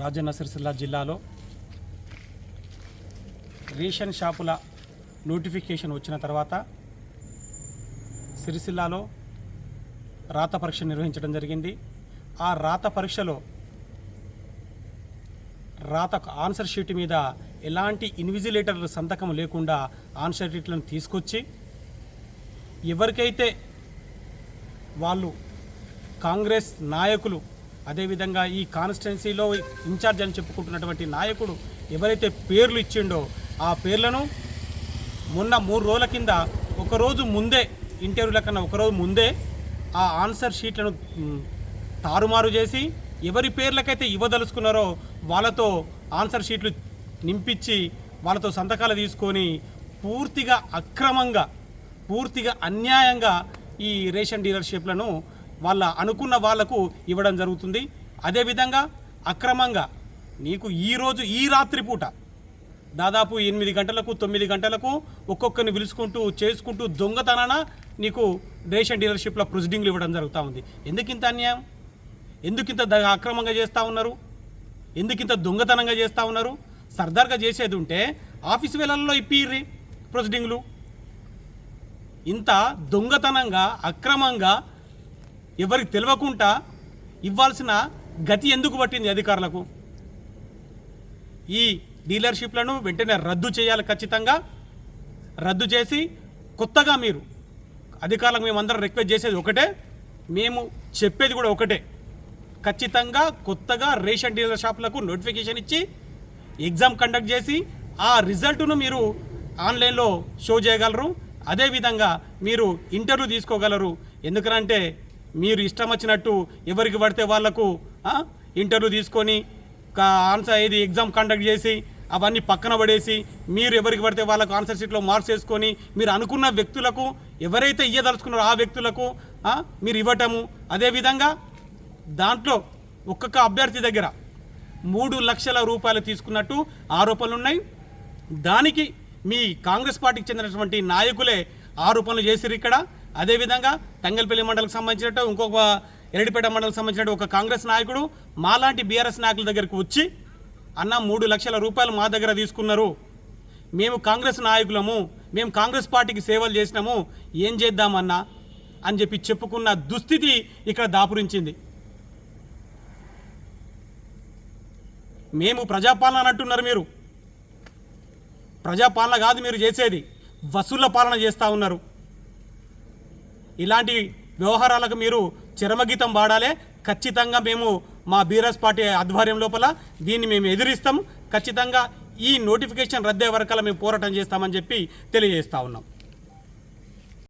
రాజన్న సిరిసిల్ల జిల్లాలో రేషన్ షాపుల నోటిఫికేషన్ వచ్చిన తర్వాత సిరిసిల్లాలో రాత పరీక్ష నిర్వహించడం జరిగింది. ఆ రాత పరీక్షలో రాత ఆన్సర్ షీట్ మీద ఎలాంటి ఇన్విజిలేటర్ల సంతకం లేకుండా ఆన్సర్ షీట్లను తీసుకొచ్చి ఎవరికైతే వాళ్ళు కాంగ్రెస్ నాయకులు అదేవిధంగా ఈ కాన్స్టిట్యున్సీలో ఇన్ఛార్జ్ అని చెప్పుకుంటున్నటువంటి నాయకుడు ఎవరైతే పేర్లు ఇచ్చిండో ఆ పేర్లను మొన్న మూడు రోజుల కింద ఒకరోజు ముందే ఇంటర్వ్యూల కన్నా ఒకరోజు ముందే ఆ ఆన్సర్ షీట్లను తారుమారు చేసి ఎవరి పేర్లకైతే ఇవ్వదలుచుకున్నారో వాళ్ళతో ఆన్సర్ షీట్లు నింపించి వాళ్ళతో సంతకాలు తీసుకొని పూర్తిగా అక్రమంగా పూర్తిగా అన్యాయంగా ఈ రేషన్ డీలర్షిప్లను వాళ్ళ అనుకున్న వాళ్ళకు ఇవ్వడం జరుగుతుంది. అదేవిధంగా అక్రమంగా నీకు ఈరోజు ఈ రాత్రి పూట దాదాపు ఎనిమిది గంటలకు తొమ్మిది గంటలకు ఒక్కొక్కరిని పిలుచుకుంటూ చేసుకుంటూ దొంగతనాన నీకు రేషన్ డీలర్షిప్లో ప్రొసీడింగ్లు ఇవ్వడం జరుగుతూ ఉంది. ఎందుకు ఇంత అన్యాయం? ఎందుకు ఇంత ద- అక్రమంగా చేస్తూ ఉన్నారు? ఎందుకు ఇంత దొంగతనంగా చేస్తూ ఉన్నారు? సర్దార్గా చేసేది ఉంటే ఆఫీస్ వేళల్లో ఇప్పిర్రి ప్రొసీడింగ్లు. ఇంత దొంగతనంగా అక్రమంగా ఎవరికి తెలియకుండా ఇవ్వాల్సిన గతి ఎందుకు పట్టింది అధికారులకు? ఈ డీలర్షిప్లను వెంటనే రద్దు చేయాలి ఖచ్చితంగా. రద్దు చేసి కొత్తగా మీరు అధికారులకు మేమందరం రిక్వెస్ట్ చేసేది ఒకటే. మేము చెప్పేది కూడా ఒకటే. ఖచ్చితంగా కొత్తగా రేషన్ డీలర్ షాపులకు నోటిఫికేషన్ ఇచ్చి ఎగ్జామ్ కండక్ట్ చేసి ఆ రిజల్ట్ను మీరు ఆన్లైన్లో షో చేయగలరు. అదేవిధంగా మీరు ఇంటర్వ్యూ తీసుకోగలరు. ఎందుకంటే మీరు ఇష్టం వచ్చినట్టు ఎవరికి పడితే వాళ్ళకు ఇంటర్వ్యూ తీసుకొని ఆన్సర్ ఇది ఎగ్జామ్ కండక్ట్ చేసి అవన్నీ పక్కన పడేసి మీరు ఎవరికి పడితే వాళ్ళకు ఆన్సర్ షీట్లో మార్క్స్ వేసుకొని మీరు అనుకున్న వ్యక్తులకు ఎవరైతే ఇయ్యదలుచుకున్నారో ఆ వ్యక్తులకు మీరు ఇవ్వటము. అదేవిధంగా దాంట్లో ఒక్కొక్క అభ్యర్థి దగ్గర మూడు లక్షల రూపాయలు తీసుకున్నట్టు ఆరోపణలు ఉన్నాయి దానికి మీ కాంగ్రెస్ పార్టీకి చెందినటువంటి నాయకులే ఆరోపణలు చేసిరు ఇక్కడ. అదేవిధంగా తంగల్పల్లి మండలకు సంబంధించినట్టు ఇంకొక ఎరడిపేట మండలకు సంబంధించినట్టు ఒక కాంగ్రెస్ నాయకుడు మాలాంటి బీఆర్ఎస్ నాయకుల దగ్గరికి వచ్చి అన్న మూడు లక్షల రూపాయలు మా దగ్గర తీసుకున్నారు. మేము కాంగ్రెస్ నాయకులము. మేము కాంగ్రెస్ పార్టీకి సేవలు చేసినాము. ఏం చేద్దామన్నా? అని చెప్పి చెప్పుకున్న దుస్థితి ఇక్కడ దాపురించింది. మేము ప్రజాపాలన అని అంటున్నారు మీరు. ప్రజాపాలన కాదు మీరు చేసేది. వసూళ్ళ పాలన చేస్తూ ఉన్నారు. ఇలాంటి వ్యవహారాలకు మీరు చరమగీతం వాడాలే. ఖచ్చితంగా మేము మా బీరస్ పార్టీ ఆధ్వర్యం లోపల దీన్ని మేము ఎదిరిస్తాం. ఖచ్చితంగా ఈ నోటిఫికేషన్ రద్దే వరకల్లా మేము పోరాటం చేస్తామని చెప్పి తెలియజేస్తా ఉన్నాం.